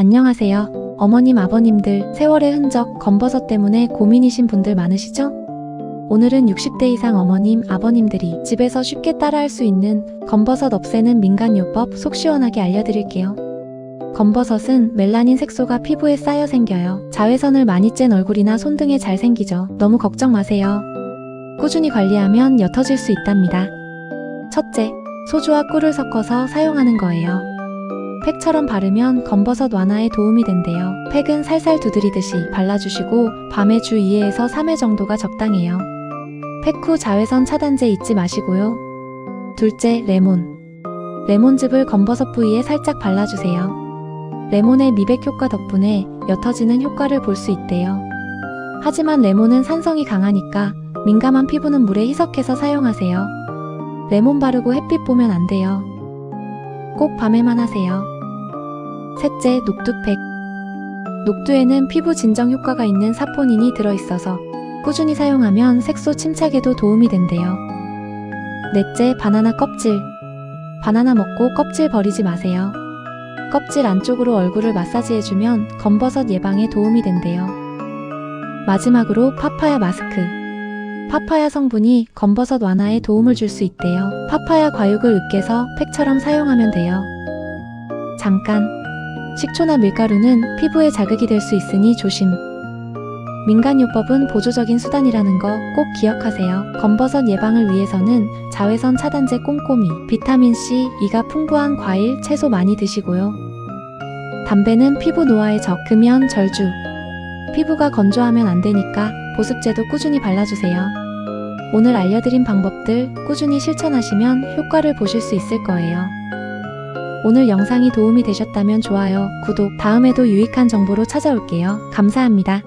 안녕하세요. 어머님, 아버님들, 세월의 흔적, 검버섯 때문에 고민이신 분들 많으시죠? 오늘은 60대 이상 어머님, 아버님들이 집에서 쉽게 따라할 수 있는 검버섯 없애는 민간요법 속 시원하게 알려드릴게요. 검버섯은 멜라닌 색소가 피부에 쌓여 생겨요. 자외선을 많이 쬐는 얼굴이나 손 등에 잘 생기죠. 너무 걱정 마세요. 꾸준히 관리하면 옅어질 수 있답니다. 첫째, 소주와 꿀을 섞어서 사용하는 거예요. 팩처럼 바르면 검버섯 완화에 도움이 된대요. 팩은 살살 두드리듯이 발라주시고 밤에 주 2회에서 3회 정도가 적당해요. 팩 후 자외선 차단제 잊지 마시고요. 둘째, 레몬. 레몬즙을 검버섯 부위에 살짝 발라주세요. 레몬의 미백 효과 덕분에 옅어지는 효과를 볼 수 있대요. 하지만 레몬은 산성이 강하니까 민감한 피부는 물에 희석해서 사용하세요. 레몬 바르고 햇빛 보면 안 돼요. 꼭 밤에만 하세요. 셋째, 녹두팩. 녹두에는 피부 진정 효과가 있는 사포닌이 들어있어서 꾸준히 사용하면 색소 침착에도 도움이 된대요. 넷째, 바나나 껍질. 바나나 먹고 껍질 버리지 마세요. 껍질 안쪽으로 얼굴을 마사지해주면 검버섯 예방에 도움이 된대요. 마지막으로 파파야 마스크. 파파야 성분이 검버섯 완화에 도움을 줄 수 있대요. 파파야 과육을 으깨서 팩처럼 사용하면 돼요. 잠깐. 식초나 밀가루는 피부에 자극이 될 수 있으니 조심. 민간요법은 보조적인 수단이라는 거 꼭 기억하세요. 검버섯 예방을 위해서는 자외선 차단제 꼼꼼히, 비타민C, 이가 풍부한 과일, 채소 많이 드시고요. 담배는 피부 노화에 적, 금연, 절주. 피부가 건조하면 안 되니까 보습제도 꾸준히 발라주세요. 오늘 알려드린 방법들 꾸준히 실천하시면 효과를 보실 수 있을 거예요. 오늘 영상이 도움이 되셨다면 좋아요, 구독, 다음에도 유익한 정보로 찾아올게요. 감사합니다.